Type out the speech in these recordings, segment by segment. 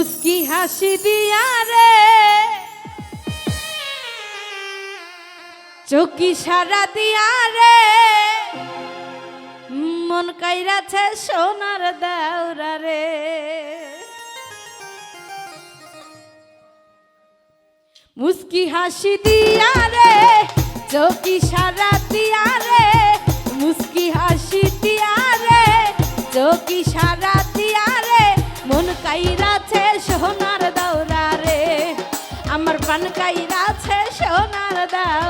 মুস্কি হাসি দিয়া রে। চকি সারা দিয়া রে। মন কাইরাছে সোনার দাউরা রে। মুস্কি হাসি দিয়া রে, চকি সারা দিয়া রে। মুস্কি হাসি দিয়া রে, চকি সারা পান কাইরাছে সোনার দাও।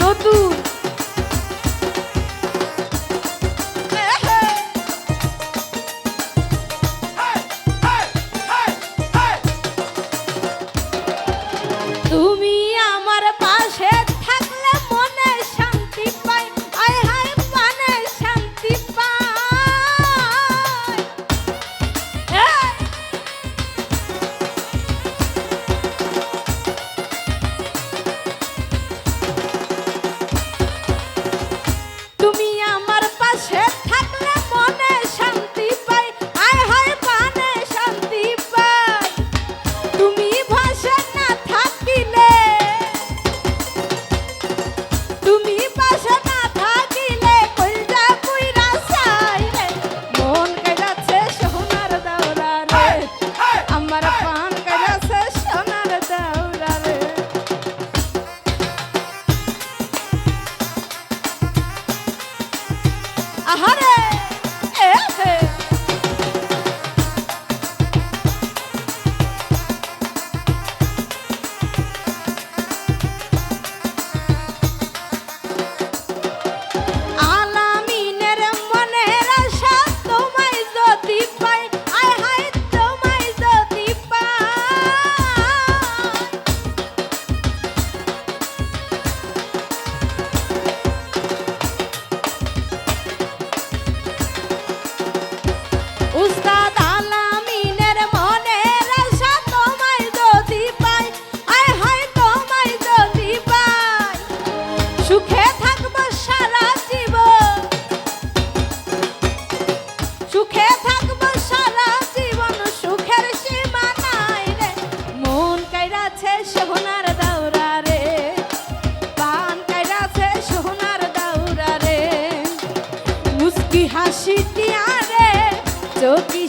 নতুন কি হাসি টিয়ারে চোখি